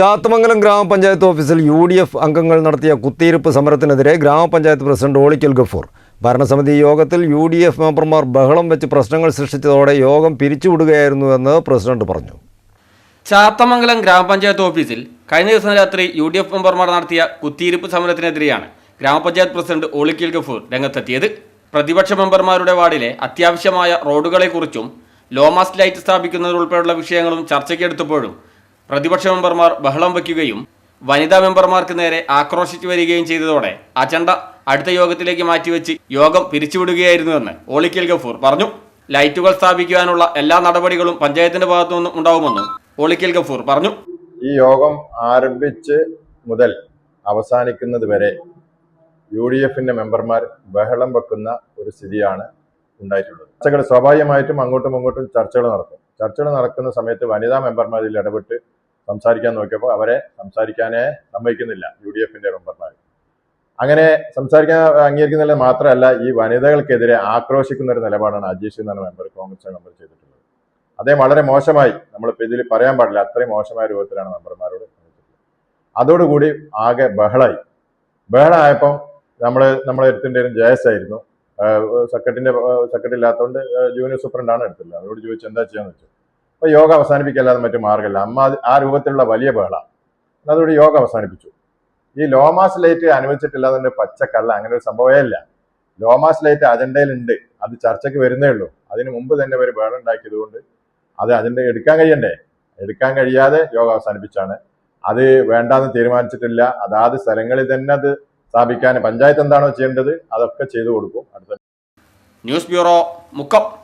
ചാത്തമംഗലം ഗ്രാമപഞ്ചായത്ത് ഓഫീസിൽ U D F അംഗങ്ങൾ നടത്തിയ കുത്തിയിരുപ്പ് സമരത്തിനെതിരെ ഗ്രാമപഞ്ചായത്ത് പ്രസിഡന്റ് ഓളിക്കൽ ഗഫൂർ. ഭരണസമിതി യോഗത്തിൽ യു ഡി എഫ് മെമ്പർമാർ ബഹളം വെച്ച് പ്രശ്നങ്ങൾ സൃഷ്ടിച്ചതോടെ യോഗം പിരിച്ചുവിടുകയായിരുന്നുവെന്ന് പ്രസിഡന്റ് പറഞ്ഞു. ചാത്തമംഗലം ഗ്രാമപഞ്ചായത്ത് ഓഫീസിൽ കഴിഞ്ഞ ദിവസം രാത്രി യു ഡി എഫ് മെമ്പർമാർ നടത്തിയ കുത്തിയിരുപ്പ് സമരത്തിനെതിരെയാണ് ഗ്രാമപഞ്ചായത്ത് പ്രസിഡന്റ് ഓളിക്കൽ ഗഫൂർ രംഗത്തെത്തിയത്. പ്രതിപക്ഷ മെമ്പർമാരുടെ വാർഡിലെ അത്യാവശ്യമായ റോഡുകളെക്കുറിച്ചും ലോമാസ് ലൈറ്റ് സ്ഥാപിക്കുന്നതുൾപ്പെടെയുള്ള വിഷയങ്ങളും ചർച്ചയ്ക്കെടുത്തപ്പോഴും പ്രതിപക്ഷ മെമ്പർമാർ ബഹളം വയ്ക്കുകയും വനിതാ മെമ്പർമാർക്ക് നേരെ ആക്രോശിച്ചു വരികയും ചെയ്തതോടെ അജണ്ട അടുത്ത യോഗത്തിലേക്ക് മാറ്റിവെച്ച് യോഗം പിരിച്ചുവിടുകയായിരുന്നുവെന്ന് ഓളിക്കൽ ഗഫൂർ പറഞ്ഞു. ലൈറ്റുകൾ സ്ഥാപിക്കുവാനുള്ള എല്ലാ നടപടികളും പഞ്ചായത്തിന്റെ ഭാഗത്തു നിന്നും ഉണ്ടാവുമെന്നും ഓളിക്കൽ ഗഫൂർ പറഞ്ഞു. ഈ യോഗം ആരംഭിച്ച് മുതൽ അവസാനിക്കുന്നത് വരെ യു ഡി എഫിന്റെ മെമ്പർമാർ ബഹളം വെക്കുന്ന ഒരു സ്ഥിതിയാണ് ഉണ്ടായിട്ടുള്ളത്. ചർച്ചകൾ സ്വാഭാവികമായിട്ടും അങ്ങോട്ടും ഇങ്ങോട്ടും ചർച്ചകൾ നടക്കും. ചർച്ചകൾ നടക്കുന്ന സമയത്ത് വനിതാ മെമ്പർമാരിൽ ഇടപെട്ട് സംസാരിക്കാൻ നോക്കിയപ്പോൾ അവരെ സംസാരിക്കാനേ സമ്മതിക്കുന്നില്ല യു ഡി എഫിന്റെ മെമ്പർമാർ അങ്ങനെ സംസാരിക്കാൻ അംഗീകരിക്കുന്നില്ല മാത്രമല്ല ഈ വനിതകൾക്കെതിരെ ആക്രോശിക്കുന്ന ഒരു നിലപാടാണ് അജീഷ് എന്ന മെമ്പർ കോൺഗ്രസ് മെമ്പർ ചെയ്തിട്ടുള്ളത്. അതേ വളരെ മോശമായി നമ്മളിപ്പോൾ ഇതിൽ പറയാൻ പാടില്ല അത്രയും മോശമായ രൂപത്തിലാണ് മെമ്പർമാരോട് അതോടുകൂടി ആകെ ബഹളായി. ബഹളായപ്പം നമ്മൾ നമ്മളെ എടുത്തിന്റെ ജയസ് ആയിരുന്നു. സെക്രട്ടറിന്റെ സെക്രട്ടറി ഇല്ലാത്തതുകൊണ്ട് ജൂനിയർ സൂപ്രണ്ടാണ് എടുത്തില്ല അതോട് ചോദിച്ചു എന്താ ചെയ്യാന്ന് വെച്ചു? അപ്പൊ യോഗ അവസാനിപ്പിക്കല്ലാതെ മറ്റു മാർഗമില്ല. അമ്മ ആ രൂപത്തിലുള്ള വലിയ ബഹള അതോട് യോഗ അവസാനിപ്പിച്ചു. ഈ ലോമാസ് ലൈറ്റ് അനുവദിച്ചിട്ടില്ല എന്നുണ്ട് പച്ചക്കള്ള അങ്ങനെ ഒരു സംഭവമേ ഇല്ല. ലോമാസ് ലൈറ്റ് അജണ്ടയിലുണ്ട്. അത് ചർച്ചയ്ക്ക് വരുന്നേ ഉള്ളൂ. അതിന് മുമ്പ് തന്നെ അവർ ബഹളം ഉണ്ടാക്കിയത് കൊണ്ട് അത് അജണ്ട എടുക്കാൻ കഴിയണ്ടേ? എടുക്കാൻ കഴിയാതെ യോഗ അവസാനിപ്പിച്ചാണ്. അത് വേണ്ടാന്ന് തീരുമാനിച്ചിട്ടില്ല. അതാത് സ്ഥലങ്ങളിൽ തന്നെ അത് സ്ഥാപിക്കാൻ പഞ്ചായത്ത് എന്താണോ ചെയ്യേണ്ടത് അതൊക്കെ ചെയ്തു കൊടുക്കും. അടുത്ത ന്യൂസ് ബ്യൂറോ മുക്കം.